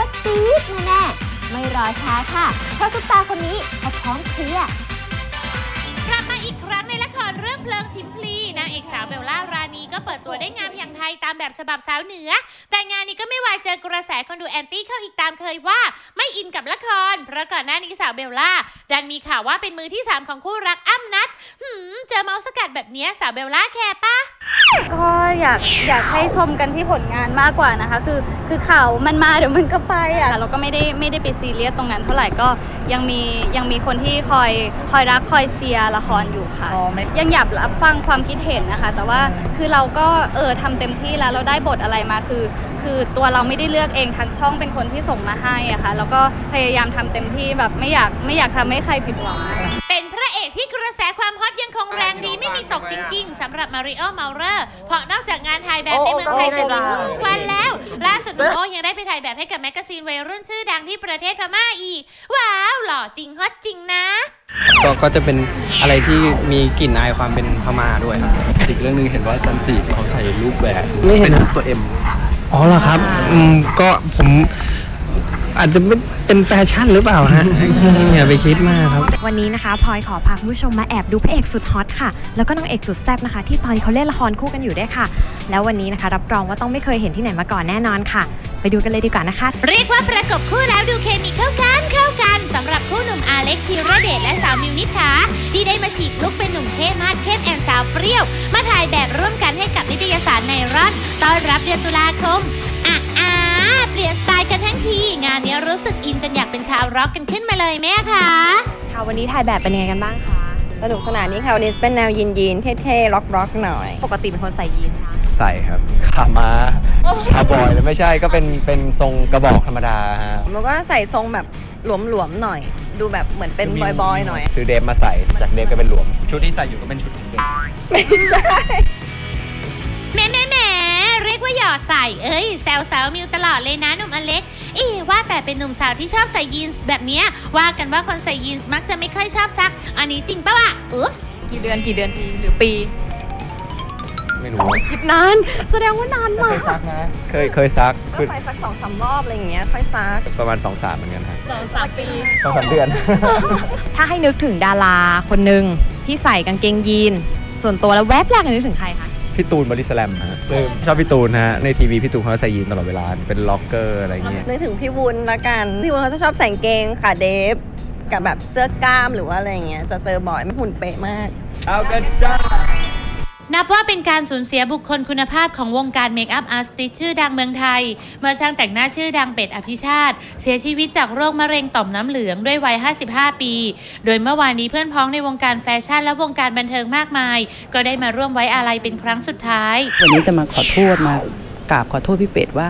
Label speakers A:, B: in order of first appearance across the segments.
A: วว่าตี๊ดแน่ๆไม่รอช้าค่ะ เพราะซุปตาคนนี้เขาพร้อมเคลียร์
B: กลับมาอีกครั้งในละครเรื่องเพลิงชิมพลีนางเอกสาวเบลล่ารานีก็เปิดตัวได้งามอย่างไทยตามแบบฉบับสาวเหนือ แต่งานนี้ก็ไม่วายเจอกระแสคนดูแอนตี้เข้าอีกตามเคยว่า ไม่อินกับละคร เพราะก่อนหน้านี้สาวเบลล่า ดันมีข่าวว่าเป็นมือที่ 3 ของคู่รักอ้ำนัดหืมเจอเมาส์สกัดแบบเนี้ยสาวเบลล่าแคร์ปะ
C: ก็ อยากอยากให้ชมกันที่ผลงานมากกว่านะคะ คือคือข่าวมันมาเดี๋ยวมันก็ไปอะเราก็ไม่ได้ไม่ได้ไปซีเรียสตรงนั้นเท่าไหร่ก็ยังมียังมีคนที่คอยคอยรักคอยเชียร์ละครอยู่ค่ะ ยังอยากรับฟังความคิดเห็นนะคะ แต่ว่าคือเราก็เออทำเต็มที่แล้วเราได้บทอะไรมาคือ คือตัวเราไม่ได้เลือกเองทางช่องเป็นคนที่ส่งมาให้อะค่ะแล้วก็พยายามทำเต็มที่แบบไม่อยากไม่อยากทำให้ใครผิดหวัง
B: เป็นพ ระเอกที่กระแสความฮอตยังคงแรงดีไม่มีตกจริง ๆสำหรับมาริโอเมาเรอร์เพราะนอกจากงานถ่ายแบบในเมืองไทยจะมีทุกวันแล้ว ล่าสุดหนุ่มโอยังได้ไปถ่ายแบบให้กับแมกกาซีนวัยรุ่นชื่อดังที่ประเทศพม่าอีก ว้าวหล่อจริงฮอตจริงนะ
D: ก็ก็จะเป็นอะไรที่มีกลิ่นอายความเป็นพม่าด้วยครับ
E: อีกเรื่องหนึงเห็นว่าจันจีเขาใส่รูปแหวน
D: ไม่เห็น
E: เป็นรูปตัวเอ็ม
D: อ๋อเหรอครับอืมก็ผมอาจจะไม่ เป็นแฟชั่นหรือเปล่าฮะอย่าไปคิดมากครับ
F: วันนี้นะคะพลอยขอพาคุณผู้ชมมาแอบดูพระเอกสุดฮอตค่ะ แล้วก็นางเอกสุดแซ่บนะคะ ที่ตอนนี้เขาเล่นละครคู่กันอยู่ด้วยค่ะ แล้ววันนี้นะคะ รับรองว่าต้องไม่เคยเห็นที่ไหนมาก่อนแน่นอนค่ะ ไปดูกันเลยดีกว่านะคะ
B: เรียกว่าประกบคู่แล้วดูเคมีเข้ากันเข้ากันสำหรับคู่หนุ่มอาเล็กธีรเดชและสาวมิวนิษฐาที่ได้มาฉีกลุกเป็นหนุ่มเท่มาดเข้มแอนสาวเปรี้ยว มาถ่ายแบบร่วมกันให้กับนิตยสารในร่อนต้อนรับเดือนตุลาคม อะอ่าเปลี่ยนสไตล์กันทั้งที งานนี้รู้สึกอินจนอยากเป็นชาวร็อกกันขึ้นมาเลยแม่คะ
F: ค่ะวันนี้ถ่ายแบบเป็นยังไงกันบ้างคะ
G: สนุกสนานนี้ค่ะวันนี้เป็นแนวยีนยีนๆเท่ๆร็อกๆหน่อย
F: ปกติเป็นคนใส่ยีนส์ค่ะ
E: ใส่ครับขาม้าขาบอยเลยไม่ใช่ก็เป็นเป็นทรงกระบอกธรรมดาฮะ
G: มันก็ใส่ทรงแบบหลวมๆหน่อย ดูแบบเหมือนเป็นบอยๆหน่อย
E: ซื้อเดฟมาใส่จากเดฟก็เป็นหลวม ชุดที่ใส่อยู่ก็เป็นชุดของเด็ก
B: แหม่แหม่แห ม่เรียกว่าหยอดใส่ เอ้ยแซวสาวมิวตลอดเลยนะหนุ่มอเล็ก อีว่าแต่เป็นหนุ่มสาวที่ชอบใส่ยีนส์แบบเนี้ยว่ากันว่าคนใส่ยีนส์มักจะไม่ค่อยชอบซัก อันนี้จริงปะวะอุ๊ส
F: กี่เดือนกี่เดือนทีหรือปี
E: ไม่รู้
F: คิดนาน แสดงว่านาน
E: เค
F: มาก
E: ยซักนะ เคยเคยซัก
G: ก็
E: คือ
G: ใส่สักสองสามรอบอะไรอย่างเงี้ยค่อยซัก
E: ประมาณ2อสามเหมือนกันครับ
F: สองสามปี
E: สองสามเดือน
F: ถ้าให้นึกถึงดาราคนหนึ่งที่ใส่กางเกงยีน ส่วนตัวแล้วแวบแรกนึกถึงใครคะ
E: พี่ตูนบอดี้สแลมฮะคือชอบพี่ตูนฮะในทีวีพี่ตูนเขาใส่ยีนตลอดเวลาเป็นล็อกเกอร์อะไรเงี้ย
G: นึกถึงพี่วุ้นละกัน พี่วุ้นเขาจะชอบใส่กางเกงขาเดฟกับแบบเสื้อกล้ามหรือว่าอะไรอย่างเงี้ยจะเจอบ่อยไม่หุ่นเป๊ะมาก
E: เอากันจ้า
B: นับว่าเป็นการสูญเสียบุคคลคุณภาพของวงการเมคอัพอาร์ติสชื่อดังเมืองไทย เมื่อช่างแต่งหน้าชื่อดังเป็ดอภิชาติ เสียชีวิตจากโรคมะเร็งต่อมน้ำเหลืองด้วยวัย 55 ปี โดยเมื่อวานนี้เพื่อนพ้องในวงการแฟชั่นและวงการบันเทิงมากมาย ก็ได้มาร่วมไว้อาลัยเป็นครั้งสุดท้าย
H: วันนี้จะมาขอโทษมากราบขอโทษพี่เป็ดว่า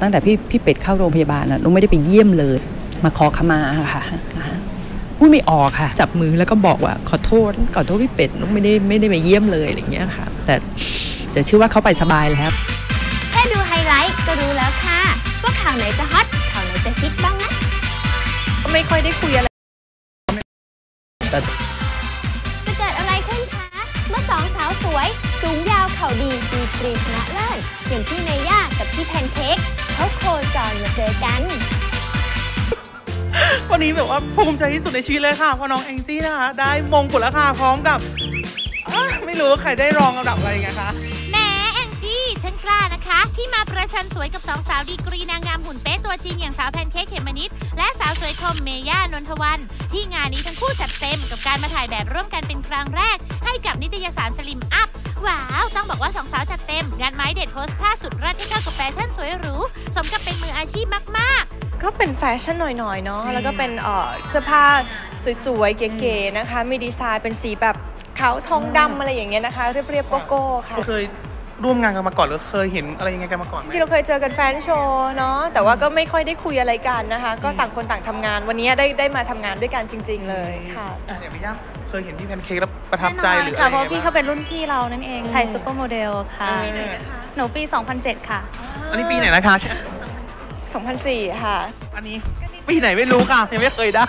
H: ตั้งแต่พี่พี่เป็ดเข้าโรงพยาบาลนะลุงไม่ได้ไปเยี่ยมเลย มาขอขมาค่ะนะคะ พูดไม่ออกค่ะ จับมือแล้วก็บอกว่าขอโทษขอโทษพี่เป็ดลุงไม่ได้ไม่ได้ไปเยี่ยมเลยอะไรอย่างเงี้ยค่ะ แต่แต่เชื่อว่าเขาไปสบายแล้ว
A: แค่ดูไฮไลท์ก็รู้แล้วค่ะว่าข่าวไหนจะฮอตข่าวไหนจะฮิตบ้างนะ
F: ไม่ค่อยได้คุยอะไร
A: จะเกิดอะไรขึ้นคะ เมื่อสองสาวสวย สูงยาวเข่าดีดีกรีชนะเลิศอย่างพี่เนย่ากับพี่แพนเค้กเขาโคจรมาเจอกัน
I: วันนี้แบบว่าภูมิใจที่สุดในชีวิตเลยค่ะเพราะน้องแองจี้นะคะ ได้มงกุฎแล้วค่ะพร้อมกับอะไม่รู้ว่าใครได้รองอันดับอะไรไงคะ
B: แหมแองจี้ฉันกล้านะคะ ที่มาประชันสวยกับสองสาวดีกรีนางงามหุ่นเป๊ะตัวจริงอย่างสาวแพนเค้กเขมมะนิดและสาวสวยคมเมย่านนทวัน ที่งานนี้ทั้งคู่จัดเต็มกับการมาถ่ายแบบร่วมกันเป็นครั้งแรก ให้กับนิตยสารสลิมอัพว้าว ต้องบอกว่าสองสาวจัดเต็มงานไม้เด็ดโพสท่าสุดรัดที่เข้ากับแฟชั่นสวยหรูสมกับเป็นมืออาชีพมาก
J: ก็เป็นแฟชั่นหน่อยๆเนาะแล้วก็เป็นเอ่อเสื้อผ้าสวยๆเก๋ๆนะคะ มีดีไซน์เป็นสีแบบขาวทองดำอะไรอย่างเงี้ยนะคะ เรียบๆโกโก้ค่ะ
I: เคยร่วมงานกันมาก่อนหรือเคยเห็นอะไรยังไงกันมาก่อนไหม
J: จริงๆเราเคยเจอกันแฟนโชว์เนาะแต่ว่าก็ไม่ค่อยได้คุยอะไรกันนะคะ ก็ต่างคนต่างทำงาน วันนี้ได้ได้มาทำงานด้วยกันจริง ๆ เลยค่ะ
I: อะอย่างพี่ย่าเคยเห็นพี่แพนเค้กแล้วประทับใจหรือ
C: ค่ะ
I: อะไร
C: เพราะ
I: ยังไง
C: พี่
I: บ้าง
C: เขาเป็นรุ่นพี่เรานั่นเองไทยซูเปอร์โมเดลค่ะ
I: ปีไหนนะคะ
C: หนูปี 2007 ค่ะ
I: อันนี้ปีไหนนะคะ
J: 2004 ค่ะ
I: อันนี้ปีไหนไม่รู้ค่ะ ยังไม่เคยได้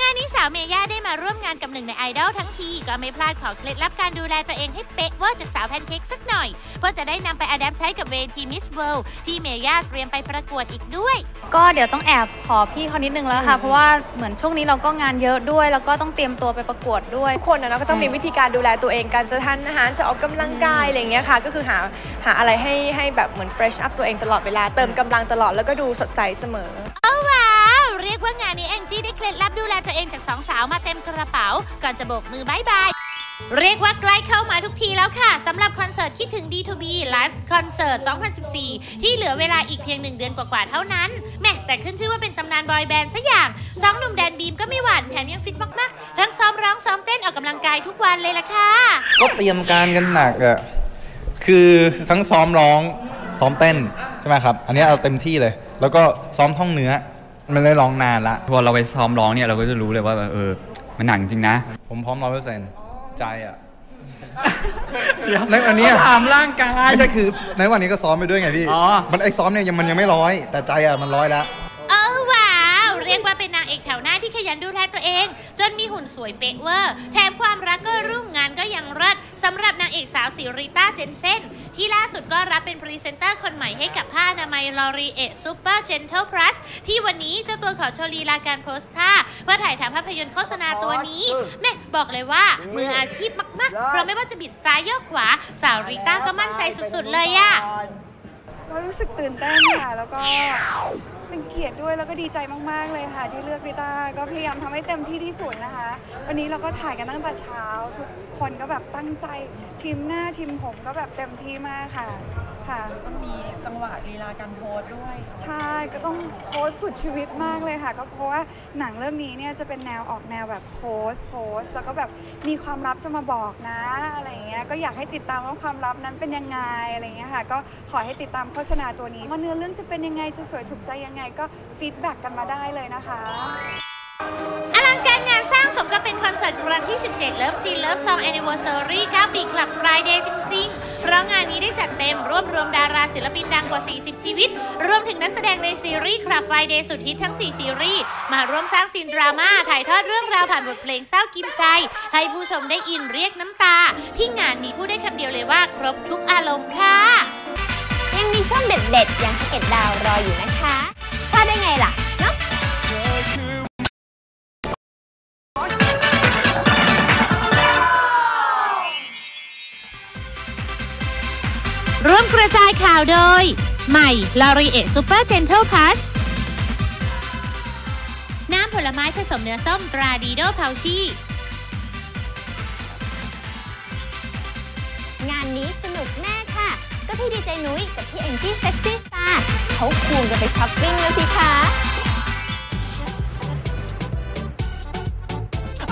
B: งานนี้สาวเมย่าได้มาร่วมงานกับหนึ่งในไอดอลทั้งที ก็ไม่พลาดขอเคล็ดลับการดูแลตัวเองให้เป๊ะเวอร์จากสาวแพนเค้กสักหน่อย เพื่อจะได้นำไปอัดแอปใช้กับเวทีมิสเวิลด์ที่เมย่าเตรียมไปประกวดอีกด้วย
C: ก็เดี๋ยวต้องแอบขอพี่เขานิดนึงแล้วค่ะเพราะว่าเหมือนช่วงนี้เราก็งานเยอะด้วย แล้วก็ต้องเตรียมตัวไปประกวดด้วย
J: ทุกคนนะเนาะก็ต้องมีวิธีการดูแลตัวเองการจะทานอาหารจะออกกำลังกายอะไรอย่างเงี้ยค่ะ ก็คือหาหาอะไรให้ให้แบบเหมือน fresh up ตัวเองตลอดเวลาเติมกำลังตลอดแล้วก็ดูสดใสเสมอ
B: โอ้ว้าว เรียกว่างานนี้แองจี้ได้เคล็ดลับดูแลตัวเองจากสองสาวมาเต็มกระเป๋า ก่อนจะโบกมือบายบาย เรียกว่าใกล้เข้ามาทุกทีแล้วค่ะสำหรับคอนเสิร์ตคิดถึง D2B Live Concert 2014 ที่เหลือเวลาอีกเพียงหนึ่งเดือนกว่าๆเท่านั้นแม่แต่ขึ้นชื่อว่าเป็นตำนานบอยแบนด์ซะอย่างสองหนุ่มแดนบีมก็ไม่หวั่นแถมยังฟิตมากๆ ทั้งซ้อมร้องซ้อมเต้นออกกำลังกายทุกวันเลยล่ะค่ะ
E: ก็เตรียมการกันหนักอะคือทั้งซ้อมร้องซ้อมเต้นใช่ไหมครับ อันนี้เอาเต็มที่เลย แล้วก็ซ้อมท่องเนื้อ มันได้ร้องนานละ
K: พอเราไปซ้อมร้องเนี่ยเราก็จะรู้เลยว่าแบบเออมันหนักจริงนะ
E: ผมพร้อมร้อยเปอร์เซ็นต์ใจอะในวันเนี้ย
K: ถามร่างกาย
E: ไม่ใช่คือในวันนี้ก็ซ้อมไปด้วยไงพี่
K: อ๋อ
E: มันไอซ้อมเนี่ยยังมันยังไม่ร้อย แต่ใจอะมันร้อยแล้ว
B: เออว้าวเรียกว่าเป็นนางเอกแถวหน้าที่ขยันดูแลตัวเอง จนมีหุ่นสวยเป๊ะเวอร์แถมความรักก็รุ่งงาน ก็ยังเลิศสำหรับนางเอกสาวสิริต้าเจนเซนที่ล่าสุดก็รับเป็นพรีเซนเตอร์คนใหม่ให้กับผ้าอนามัยลอรีเอซูเปอร์เจนเทลพลัสที่วันนี้เจ้าตัวขอโชว์ลีลาการโพสท่าเพื่อถ่ายทำภาพยนตร์โฆษณาตัวนี้แม่บอกเลยว่ามืออาชีพมากๆเพราะไม่ว่าจะบิดซ้ายโยกขวา สาวริต้าก็มั่นใจสุดๆเลยอะ
L: ก็รู้สึกตื่นเต้นค่ะแล้วก็ เป็นเกียรติด้วยแล้วก็ดีใจมาก ๆ เลยค่ะ ที่เลือกริต้าก็พยายามทำให้เต็มที่ที่สุดนะคะ วันนี้เราก็ถ่ายกันตั้งแต่เช้า ทุกคนก็แบบตั้งใจทีมหน้าทีมผมก็แบบเต็มที่มากค่ะ ค่ะ ต้องมีจังหวะลีลาการโพสด้วย ใช่ ก็ต้องโพสสุดชีวิตมากเลยค่ะ ก็เพราะว่าหนังเรื่องนี้เนี่ยจะเป็นแนวออกแนวแบบโพสโพสแล้วก็แบบมีความลับจะมาบอกนะอะไรอย่างเงี้ย ก็อยากให้ติดตามว่าความลับนั้นเป็นยังไงอะไรอย่างเงี้ยค่ะ ก็ขอให้ติดตามโฆษณาตัวนี้ว่าเนื้อเรื่องจะเป็นยังไง จะสวยถูกใจยังไง ก็ฟีดแบ็กกันมาได้เลยนะคะ
B: อลังการงานสร้างสมกับเป็นคอนเสิร์ตครั้งที่ 17 Love Scene Love Song Anniversary 9ปี Club Friday จริง ๆ เพราะงานนี้ได้จัดเต็มรวบรวมดาราศิลปินดังกว่า 40 ชีวิต รวมถึงนักแสดงในซีรีส์ Club Friday สุดฮิตทั้ง 4 ซีรีส์ มาร่วมสร้างซีนดราม่าถ่ายทอดเรื่องราวผ่านบทเพลงเศร้ากินใจ ให้ผู้ชมได้อินเรียกน้ำตา ที่งานนี้พูดได้คำเดียวเลยว่าครบทุกอารมณ์ค่ะ
A: ยังมีช่วงเด็ดๆอย่างสเก็ตดาวรออยู่นะคะพลาดได้ไงล่ะ
B: ร่วมกระจายข่าวโดย ใหม่ l o r i e Super Gentle Plus น้ำผลไม้ผสมเนื้อส้มตราดีโดพาวชี
A: งานนี้สนุกแน่ค่ะ ก็พี่ดีเจนุ้ยกับพี่เอ็งจี้เซ็กซี่สตาร์เขาควงกันไปช้อปปิ้งแล้วสิคะ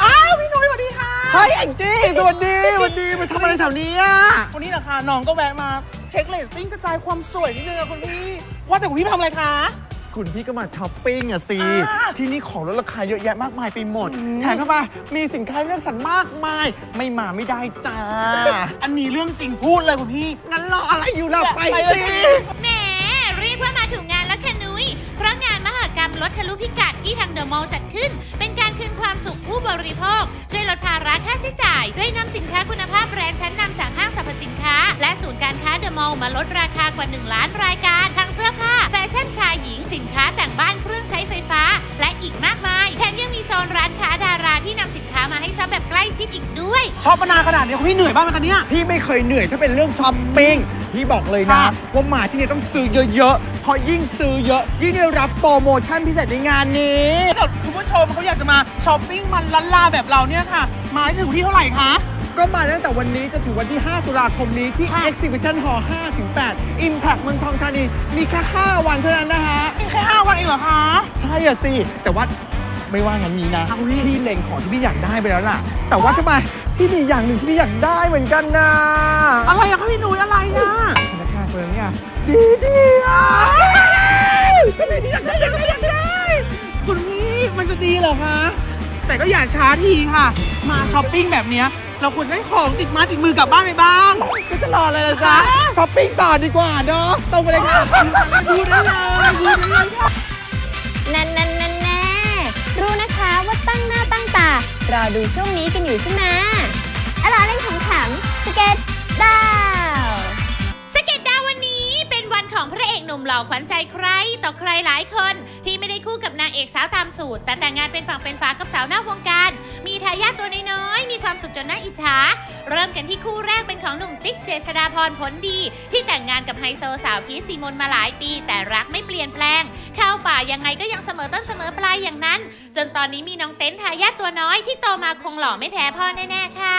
I: อ้าวพี่นุ้ยสวัสดีค่ะ เฮ้ยแองจี้สวัสดีสวัสดีมาทำอะไรแถวนี้อะวันนี้นะคะน้องก็แวะมา เช็คเลสติ้งกระจายความสวยนิดนึงอะคุณพี่ ว่าแต่คุณพี่มาทำอะไรคะ
M: คุณพี่ก็มาช้อปปิ้งอะสิ
I: อ่า
M: ที่นี่ของลดราคาเยอะแยะมากมายไปหมด แถมเข้ามา มีสินค้าให้เลือกสรรมากมาย ไม่มาไม่ได้จ้า
I: อันนี้เรื่องจริงพูดเลยคุณพี่
M: งั้นรออะไรอยู่ล่ะไป
I: ไปเลย
M: สิ
B: แห รรมลดทะลุพิกัดที่ทางเดอะมอลล์จัดขึ้น เป็นการคืนความสุขผู้บริโภค ช่วยลดภาระค่าใช้จ่ายด้วยนำสินค้าคุณภาพแบรนด์ชั้นนำจากห้างสรรพสินค้า และศูนย์การค้าเดอะมอลล์มาลดราคากว่า 1 ล้านรายการทั้งเสื้อผ้าแฟชั่นชายหญิงสินค้าแต่งบ้านเครื่องใช้ไฟฟ้า และอีกมากมายแถมยังมีโซนร้านค้าดาราที่นำสินค้ามาให้ช็อปแบบใกล้ชิดอีกด้วย
I: ชอบมานานขนาดนี้คุณพี่เหนื่อยบ้างไหมคะเนี่ย
M: พี่ไม่เคยเหนื่อยถ้าเป็นเรื่องช้อปปิ้ง พี่บอกเลยนะ
I: ค่ะ
M: ว่ามาที่นี่ต้องซื้อเยอะๆเพราะยิ่งซื้อเยอะ ยิ่งได้รับโปรโมชั่นพิเศษในงานนี้
I: ถ้าเกิดคุณผู้ชมเขาอยากจะมาช้อปปิ้งมันล้านลาแบบเราเนี่ยค่ะ มาได้ถึงที่เท่าไหร่คะ
M: ก็มาตั้งแต่วันนี้จนถึงวันที่ 5 ตุลาคมนี้ที่ Exhibition Hall 5ถึง8 Impact เมืองทองธานี มีแค่ 5 วันเท่านั้นนะฮะ
I: มีแค่5วันเองเหรอคะ
M: ใช่อะสิ แต่ว่าไม่ว่างั้นนี้นะพี่เล็งของที่พี่อยากได้ไปแล้วล่ะ แต่ว่าทำไม พี่มีอย่างหนึ่งที่พี่อยากได้เหมือนกันนะ
I: อะไรอะคะพี่หนุ่ยอะไรอะ
M: ธนาคารคนเนี่ยดีดีอะทำไมพี่อยากได้อยากได้อยากได้
I: คุณพี่มันจะดีเหรอคะแต่ก็อย่าช้าทีค่ะ มาช้อปปิ้งแบบเนี้ยเราควรได้ของติดไมาติดมือกลับบ้านไปบ้าง
M: ก็จะรออะไรล่ะจ๊ะช้อปปิ้งต่อดีกว่าเนาะตรงไปเลยค่ะ
I: ดูได้เลยดูได้เลยค่ะ
A: แน่นแน่นแน่แน่รู้นะคะว่าตั้งหน้าตั้งตา รอดูช่วงนี้กันอยู่ใช่ไหมอร่อยเล่นขำสเก็ตดาว
B: สเก็ตดาววันนี้เป็นวันของพระเอกหนุ่มหล่อขวัญใจใครต่อใครหลายคน เอกสาวตามสูตร แต่แต่งงานเป็นฝั่งเป็นฝากับสาวหนอกวงการ มีทายาทตัวน้อยๆ มีความสุขจนน่าอิจฉา เริ่มกันที่คู่แรกเป็นของหนุ่มติ๊กเจษดาพรผลดี ที่แต่งงานกับไฮโซสาวพีซีมนมาหลายปี แต่รักไม่เปลี่ยนแปลง เข้าป่ายังไงก็ยังเสมอต้นเสมอปลายอย่างนั้น จนตอนนี้มีน้องเต้นทายาทตัวน้อยที่โตมาคงหล่อไม่แพ้พ่อแน่ๆค่ะ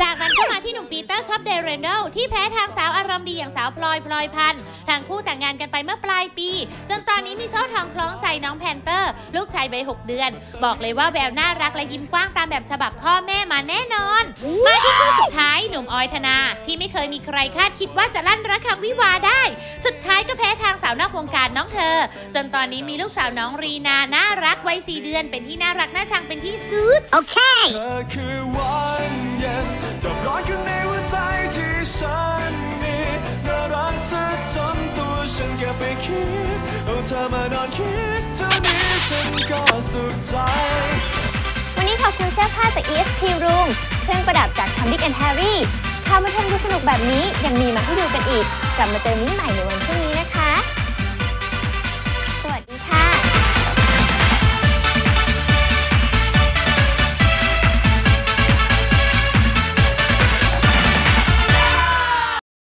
B: จากนั้นก็มาที่หนุ่มปีเตอร์ครับเดเรนเดลที่แพ้ทางสาวอารมณ์ดีอย่างสาวพลอยพลอยพันธ์ทางคู่แต่งงานกันไปเมื่อปลายปี จนตอนนี้มีโซ่ทองคล้องใจน้องแพนเตอร์ ลูกชายใบหกเดือน บอกเลยว่าแววน่ารักและยิ้มกว้างตามแบบฉบับพ่อแม่มาแน่นอน มาที่คู่สุดท้ายหนุ่มออยธนา ที่ไม่เคยมีใครคาดคิดว่าจะลั่นระฆังวิวาห์ได้ สุดท้ายก็แพ้ทางสาวนอกวงการน้องเธอ จนตอนนี้มีลูกสาวน้องรีนาน่ารักวัยสี่เดือน เป็นที่น่ารักน่าชังเป็นที่สุดโอเค
N: วันเย็นดอกร้อนอยู่ในหัวใจที่ฉันมีน่ารักซะจนตัวฉันเก็บไปคิดเอาเธอมานอนคิดเท่านี้ฉันก็สุขใจ
A: วันนี้ขอบคุณเสื้อผ้าจาก ESP Room เครื่องประดับจาก c a m b i c and Harry ข่าวบันเทิงสนุกแบบนี้ยังมีมาให้ดูกันอีก กลับมาเจอมิ้นใหม่ในวันพรุ่งนี้